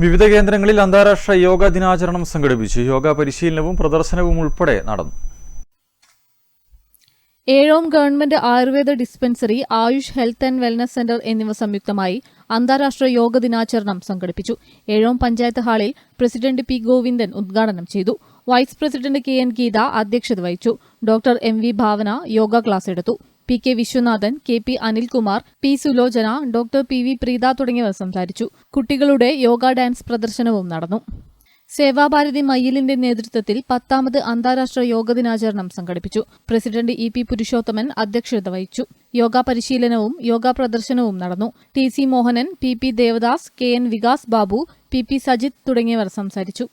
വിവിധ കേന്ദ്രങ്ങളിൽ അന്താരാഷ്ട്ര യോഗ ദിനാചരണം സംഘടിപ്പിച്ചു. യോഗ പരിശീലനവും പ്രദർശനവും ഉൾപ്പെടെ നടന്നു. Ezhome government Ayurveda dispensary Ayush health and wellness centre എന്നിവ സംയുക്തമായി അന്താരാഷ്ട്ര യോഗ ദിനാചരണം സംഘടിപ്പിച്ചു. ഏഴോം പഞ്ചായത്ത് ഹാളിൽ പ്രസിഡന്റ് പി ഗോവിന്ദൻ ഉദ്ഘാടനം ചെയ്തു. Vice president K N Geetha അധ്യക്ഷത വഹിച്ചു. Doctor M V Bhavana yoga class എടുത്തു. P K Viswanathan K P Anilkumar P Sulochana doctor P V Preetha തുടങ്ങിയവർ സംസാരിച്ചു. കുട്ടികളുടെ യോഗ ഡാൻസ് പ്രദർശനവും നടന്നു. സേവാഭാരതി മയ്യിലിന്റെ നേതൃത്വത്തിൽ പത്താമത് അന്താരാഷ്ട്ര യോഗ ദിനാചരണം സംഘടിപ്പിച്ചു. പ്രസിഡന്റ് ഇ പി പുരുഷോത്തമൻ അധ്യക്ഷത വഹിച്ചു. യോഗ പരിശീലനവും യോഗ പ്രദർശനവും നടന്നു. T C Mohanan P P Devadas K N Vikas Babu P P Sajith തുടങ്ങിയവർ സംസാരിച്ചു.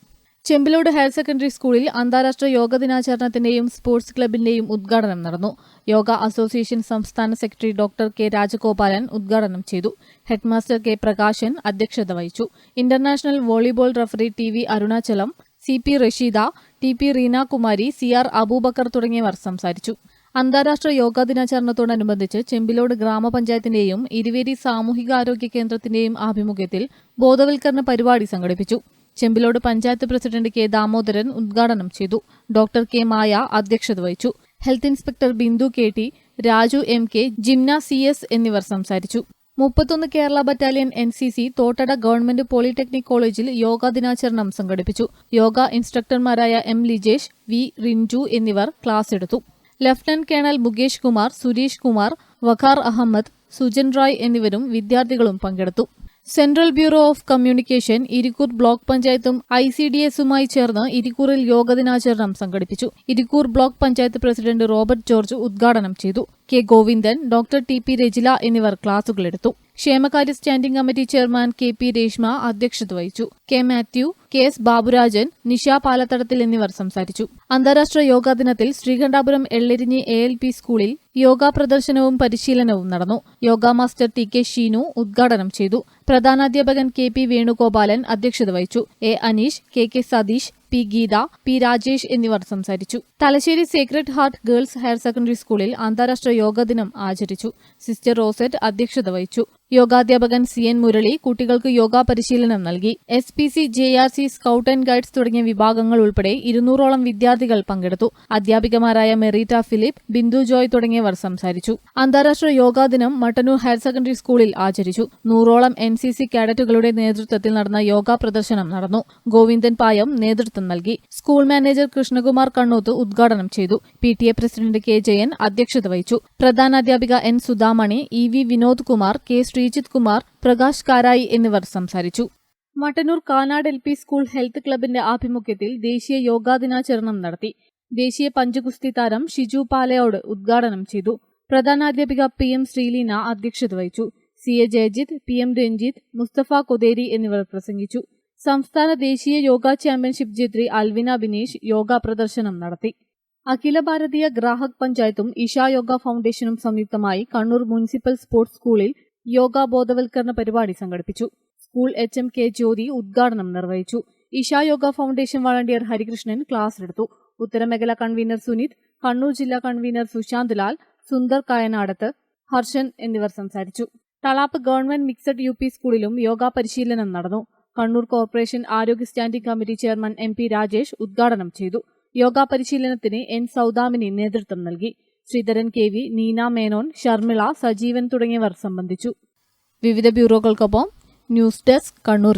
ചെമ്പിലോട് ഹയർ സെക്കൻഡറി സ്കൂളിൽ അന്താരാഷ്ട്ര യോഗ ദിനാചരണത്തിന്റെയും സ്പോർട്സ് ക്ലബിന്റെയും ഉദ്ഘാടനം നടന്നു. യോഗ അസോസിയേഷൻ സംസ്ഥാന സെക്രട്ടറി ഡോക്ടർ കെ രാജഗോപാലൻ ഉദ്ഘാടനം ചെയ്തു. ഹെഡ്മാസ്റ്റർ കെ പ്രകാശൻ അധ്യക്ഷത വഹിച്ചു. International volleyball referee T V Arunachalam C P Rasheeda T P Reenakumari C R Aboobacker തുടങ്ങിയവർ സംസാരിച്ചു. അന്താരാഷ്ട്ര യോഗാ ദിനാചരണത്തോടനുബന്ധിച്ച് ചെമ്പിലോട് ഗ്രാമപഞ്ചായത്തിന്റെയും ഇരുവേരി സാമൂഹികാരോഗ്യ കേന്ദ്രത്തിന്റെയും ആഭിമുഖ്യത്തിൽ ബോധവൽക്കരണ പരിപാടി സംഘടിപ്പിച്ചു. ചെമ്പിലോട് പഞ്ചായത്ത് പ്രസിഡന്റ് കെ ദാമോദരൻ ഉദ്ഘാടനം ചെയ്തു. ഡോക്ടർ കെ മായ അധ്യക്ഷത വഹിച്ചു. Health inspector Bindu K T Raju M K Jimna C S എന്നിവർ സംസാരിച്ചു. മുപ്പത്തൊന്ന് Kerala battalion N C C Thottada government polytechnic കോളേജിൽ യോഗാ ദിനാചരണം സംഘടിപ്പിച്ചു. യോഗ ഇൻസ്ട്രക്ടർമാരായ എം ലിജേഷ് വി റിൻജു എന്നിവർ ക്ലാസ് എടുത്തു. ലഫ്റ്റനന്റ് കേണൽ മുകേഷ് കുമാർ സുരേഷ് കുമാർ വഖാർ അഹമ്മദ് സുജൻ റായ് എന്നിവരും വിദ്യാർത്ഥികളും പങ്കെടുത്തു. Central bureau of communication Irikkur block പഞ്ചായത്തും ഐ സി ഡി എസുമായി ചേർന്ന് ഇരിക്കൂറിൽ യോഗദിനാചരണം സംഘടിപ്പിച്ചു. Irikkur block panchayat president Robert George ഉദ്ഘാടനം ചെയ്തു. K Govindan doctor T P Rajila എന്നിവർ ക്ലാസുകളെടുത്തു. ക്ഷേമകാര്യ standing committee chairman K P Reshma അധ്യക്ഷത വഹിച്ചു. K Mathew K S Baburajan Nisha Palathadathil എന്നിവർ സംസാരിച്ചു. അന്താരാഷ്ട്ര യോഗാ ദിനത്തിൽ Sreekandapuram Ellarinji A L P സ്കൂളിൽ യോഗാ പ്രദർശനവും പരിശീലനവും നടന്നു. Yoga master T K Sheenu ഉദ്ഘാടനം ചെയ്തു. പ്രധാനാധ്യാപകൻ കെ പി വേണുഗോപാലൻ അധ്യക്ഷത വഹിച്ചു. A Aneesh K K Satheesh P Geetha P Rajesh എന്നിവർ സംസാരിച്ചു. Thalassery sacred heart girls higher secondary സ്കൂളിൽ അന്താരാഷ്ട്ര യോഗ ദിനം ആചരിച്ചു. സിസ്റ്റർ റോസറ്റ് അധ്യക്ഷത വഹിച്ചു. യോഗാധ്യാപകൻ സി എൻ മുരളി കുട്ടികൾക്ക് യോഗ പരിശീലനം നൽകി. S P C J R C scout and guides തുടങ്ങിയ വിഭാഗങ്ങൾ ഉൾപ്പെടെ ഇരുന്നൂറോളം വിദ്യാർത്ഥികൾ പങ്കെടുത്തു. അധ്യാപികമാരായ മെറീറ്റ ഫിലിപ്പ് ബിന്ദു ജോയ് തുടങ്ങിയവർ സംസാരിച്ചു. അന്താരാഷ്ട്ര യോഗാ ദിനം മട്ടന്നൂർ ഹയർ സെക്കൻഡറി സ്കൂളിൽ ആചരിച്ചു. നൂറോളം എൻ സി സി കാഡറ്റുകളുടെ നേതൃത്വത്തിൽ നടന്ന യോഗ പ്രദർശനം നടന്നു. ഗോവിന്ദൻ പായം നേതൃത്വം നൽകി. സ്കൂൾ മാനേജർ കൃഷ്ണകുമാർ കണ്ണൂത്ത് ഉദ്ഘാടനം ചെയ്തു. P T A president K Jayan അധ്യക്ഷത വഹിച്ചു. പ്രധാനാധ്യാപിക N Sudhamani E V Vinod Kumar K Sreejith Kumar Prakash Karayi എന്നിവർ സംസാരിച്ചു. Mattannur Kanad L school health ക്ലബിന്റെ ആഭിമുഖ്യത്തിൽ ദേശീയ യോഗാ ദിനാചരണം നടത്തി. ദേശീയ പഞ്ചഗുസ്തി താരം ഷിജു പാലയോട് ഉദ്ഘാടനം ചെയ്തു. പ്രധാനാധ്യാപിക പി എം ശ്രീലീന അധ്യക്ഷത വഹിച്ചു. C A Jayajith P M Ranjith Musthafa Kotheri എന്നിവർ പ്രസംഗിച്ചു. സംസ്ഥാന ദേശീയ യോഗ ചാമ്പ്യൻഷിപ്പ് ജേത്രി അൽവിന ബിനീഷ് യോഗ പ്രദർശനം നടത്തി. അഖില ഭാരതീയ ഗ്രാഹക് പഞ്ചായത്തും ഇഷ യോഗ ഫൗണ്ടേഷനും സംയുക്തമായി കണ്ണൂർ മുനിസിപ്പൽ സ്പോർട്സ് സ്കൂളിൽ യോഗ ബോധവൽക്കരണ പരിപാടി സംഘടിപ്പിച്ചു. School H M K Jyothi ഉദ്ഘാടനം നിർവഹിച്ചു. Isha yoga foundation volunteer Harikrishnan class എടുത്തു. ഉത്തരമേഖല കൺവീനർ സുനിത് കണ്ണൂർ ജില്ലാ കൺവീനർ സുശാന്ത് ലാൽ സുന്ദർ കായനാടത്ത് ഹർഷൻ എന്നിവർ സംസാരിച്ചു. Thalap government mixed U P സ്കൂളിലും യോഗ പരിശീലനം നടന്നു. കണ്ണൂർ കോർപ്പറേഷൻ ആരോഗ്യ standing committee chairman M P Rajesh ഉദ്ഘാടനം ചെയ്തു. യോഗ പരിശീലനത്തിന് എൻ സൗദാമിനി നേതൃത്വം നൽകി. ശ്രീധരൻ കെ വി നീന മേനോൻ ഷർമിള സജീവൻ തുടങ്ങിയവർ സംബന്ധിച്ചു. വിവിധ ബ്യൂറോകൾക്കൊപ്പം ന്യൂസ് ഡെസ്ക് കണ്ണൂർ